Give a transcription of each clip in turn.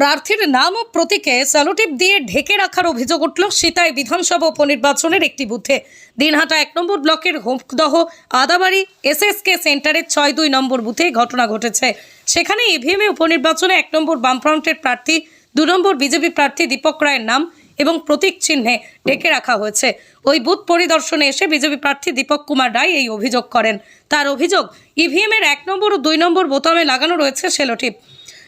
প্রার্থীর নাম ও প্রতীকে স্যালোটিপ দিয়ে ঢেকে রাখার অভিযোগ উঠল সীতায় বিধানসভা উপনির্বাচনের একটি বুথে। দিনহাটা এক নম্বর ব্লকের হোমদহ আদাবাড়ি এসএসকে সেন্টারের ছয় দুই নম্বর বুথে ঘটনা ঘটেছে। সেখানে ইভিএমে উপনির্বাচনে এক নম্বর বামফ্রন্টের প্রার্থী, দু নম্বর বিজেপি প্রার্থী দীপক রায়ের নাম এবং প্রতীক চিহ্নে ডেকে রাখা হয়েছে। ওই বুথ পরিদর্শনে এসে বিজেপি প্রার্থী দীপক কুমার রায় এই অভিযোগ করেন। তার অভিযোগ, ইভিএমের এক নম্বর ও দুই নম্বর বোতামে লাগানো রয়েছে সেলোটিপ।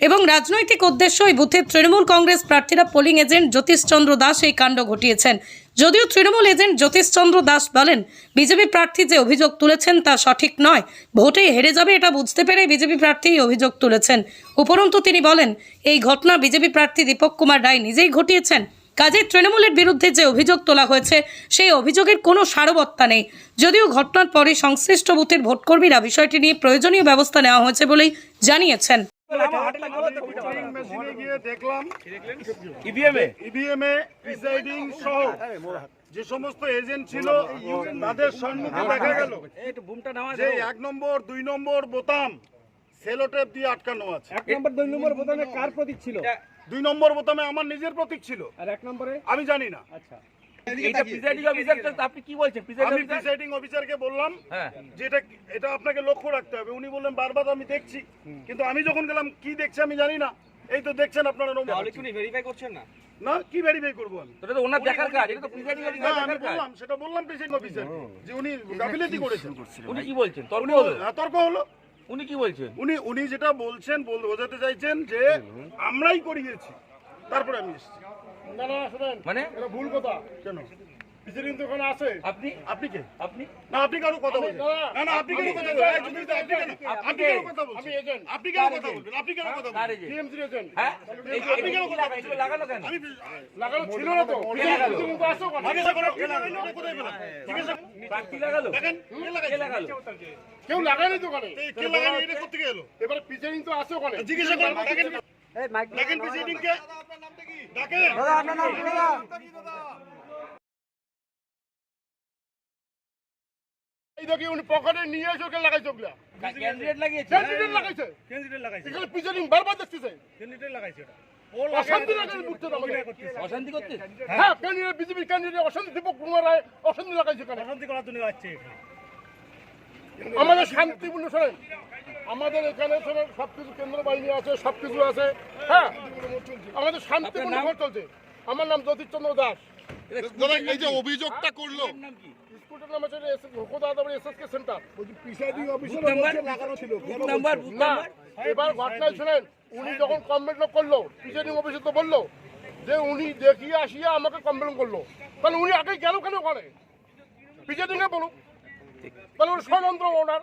এবং রাজনৈতিক উদ্দেশ্য ওই বুথে তৃণমূল কংগ্রেস প্রার্থীরা পোলিং এজেন্ট জ্যোতিষচন্দ্র দাস এই কাণ্ড ঘটিয়েছেন। যদিও তৃণমূল এজেন্ট জ্যোতিষচন্দ্র দাস বলেন, বিজেপি প্রার্থী যে অভিযোগ তুলেছেন তা সঠিক নয়। ভোটে হেরে যাবে এটা বুঝতে পেরে বিজেপি প্রার্থী অভিযোগ তুলেছেন। উপরন্তু তিনি বলেন, এই ঘটনা বিজেপি প্রার্থী দীপক কুমার রায় নিজেই ঘটিয়েছেন। কাজে তৃণমূলের বিরুদ্ধে যে অভিযোগ তোলা হয়েছে, সেই অভিযোগের কোনো সারবত্তা নেই। যদিও ঘটনার পরে সংশ্লিষ্ট বুথের ভোটকর্মীরা বিষয়টি নিয়ে প্রয়োজনীয় ব্যবস্থা নেওয়া হয়েছে বলেই জানিয়েছেন। মেশিনে গিয়ে দেখলাম ইভিএমে? ইভিএম প্রিসাইডিং সহ যে সমস্ত এজেন্ট ছিল তাদের সম্মুখে দেখা গেল যে এক নম্বর দুই নম্বর বোতাম সেলোটেপ দিয়ে আটকানো আছে। এক নম্বর দুই নম্বর বোতামে কার প্রতীক ছিল? দুই নম্বর বোতামে আমার নিজের প্রতীক ছিল। আর এক নম্বরে? আমি জানি না। আচ্ছা। এইটা প্রিসাইডিং অফিসার আপনি কি বলছেন? আমি প্রিসাইডিং অফিসারকে বললাম হ্যাঁ। যে এটা এটা আপনাকে লক্ষ্য রাখতে হবে। উনি বললেন বারবার আমি দেখছি। কিন্তু আমি যখন গেলাম কি দেখছি আমি জানি না। এই তো দেখছেন আপনারা তাহলে কি উনি ভেরিফাই করছেন না? না কি ভেরিফাই করব আমি? এটা তো ওনার দেখার কাজ এটা তো প্রিসাইডিং অফিসার আমি বললাম সেটা বললাম অফিসার যে উনি গাফিলতি করেছেন। উনি কি বলছেন? তর্ক হলো? হ্যাঁ, তর্ক হলো। উনি কি বলছেন? উনি উনি যেটা বলছেন বল- বোঝাতে চাইছেন যে আমরাই করিয়েছি। তারপরে আমি এসেছি। না না শুনেন। মানে? এটা ভুল কথা। কেন? প্রেসিডেন্ট তো ওখানে আছে। আপনি? আপনি কে? আপনি? না আপনি কারও কথা বলছেন না না আপনি কেন কথা এই তো আপনি কেন আপনি কেন কথা বলছেন। আমি এজেন্ট আপনি কেন কথা বলবেন আপনি কেন কথা কার টিএমসি এজেন্ট হ্যাঁ? আপনি কেন কথা লাগাইছিল, লাগানো কেন? আমি লাগানো ছিল না তো। কে তো আসো কথা। জিজ্ঞাসা করো কে লাগাইলো কোথায় পেলাম? জিজ্ঞাসা প্রার্থী লাগালো? দেখেন কে লাগালো? কেউ লাগায়নি তো ওখানে? কে লাগাইলো এটা করতে গেল এবারে প্রিসাইডিং তো আছে ওখানে। জিজ্ঞাসা করেন দেখেন। দেখেন প্রেসিডেন্ট কে। ডাকেন এই দেখি উনি পকেটে নিয়ে এসে ওকে লাগাইছে ওগুলা। ক্যান্ডিডেট লাগিয়েছে। ক্যান্ডিডেট লাগাইছে? এখানে প্রিসাইডিং বারবার দেখতেছে। অশান্তি লাগাই বুঝতে আমাকে অশান্তি করতে? হ্যাঁ ক্যান্ডিডেট বিজেপি ক্যান্ডিডেট অশান্তি দীপক কুমার রায় অশান্তি লাগাইছে এখানে। আমাদের শান্তিপূর্ণ শোনেন আমাদের এখানে শোনেন সবকিছু কেন্দ্র বাহিনী আছে সবকিছু আছে। হ্যাঁ আমাদের শান্তিপূর্ণ ভোট চলছে। আমার নাম জ্যোতিষচন্দ্র দাস। এই যে অভিযোগটা করল। নাম কি? স্কুলের নাম হচ্ছে হোকোদাদাবাড়ি এসএসকে সেন্টার। বুথ না এবার ঘটনায় শুনেন উনি যখন কমপ্লেন করল প্রিসাইডিং অফিসে তো বলল যে উনি দেখিয়ে আসিয়া আমাকে কমপ্লেন করল। তাহলে উনি আগে গেল কেন ওখানে? প্রিসাইডিং এ বলুক তাহলে উনি ষড়যন্ত্র ওনার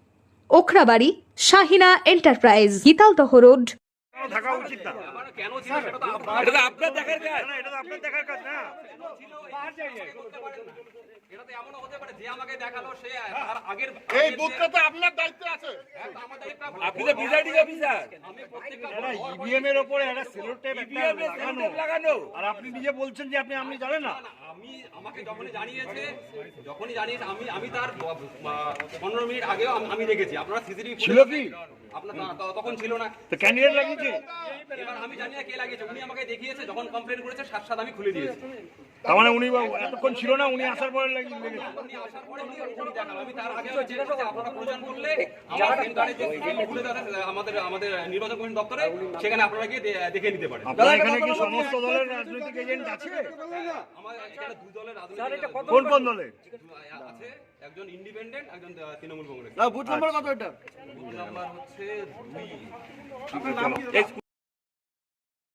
Okhrabari Shahina enterprise Gitaldaha road. থাকা উচিত না কেন ছিল সেটা তো আপ- এটা তো আপনার দেখার কাজ। না, এটা তো আপনার দেখার কাজ না। এটা তো এমনও হতে পারে যে আমাকে দেখাল সে তার আগের এই বুথটা তো আপনার দায়িত্বে আছে। আপনি তো প্রিসাইডিং অফিসার। আমি প্রত্যেকটা ইভিএম এর উপরে একটা সেলোটেপ EVM এ লাগানো। আর আপনি নিজে বলছেন যে আপনি আপনি জানেন না। আমি আমাকে যখনই জানিয়েছে যখনই জানিয়েছে আমি আমি তার পনেরো মিনিট আগেও আমি- আমি দেখেছি। আপনারা সিসিটিভি ছিল কি? আপনার ত- ত- তখন ছিল না। তো ক্যান্ডিডেট লাগিয়েছে? এবার আমি জানি না কে লাগিয়েছে উনি আমাকে দেখিয়েছে যখন কমপ্লেন করেছে সাত সাত আমি খুলে দিয়েছি। তার মানে উনি এতক্ষণ ছিল না উনি আসার পরে লাগিয়ে উনি আসার পরে উনি উনি দেখাল। আমি তার আগে জিজ্ঞাসা করছি, আপনারা প্রয়োজন করলে আমার সেন্টারে যে সিল খুলে দেওয়া আমাদের আমাদের নির্বাচন কমিশন দপ্তরে সেখানে আপনারা গিয়ে দেখে নিতে পারেন। আপনার এখানে কি সমস্ত দলের রাজনৈতিক এজেন্ট আছে? আমার এখানে দুই দলের রাজনৈতিক কোন কোন দলের? আছে? একজন ইন্ডিপেন্ডেন্ট একজন তৃণমূল কংগ্রেস। বুথ নাম্বার কত এটা? বুথ নাম্বার হচ্ছে দুই।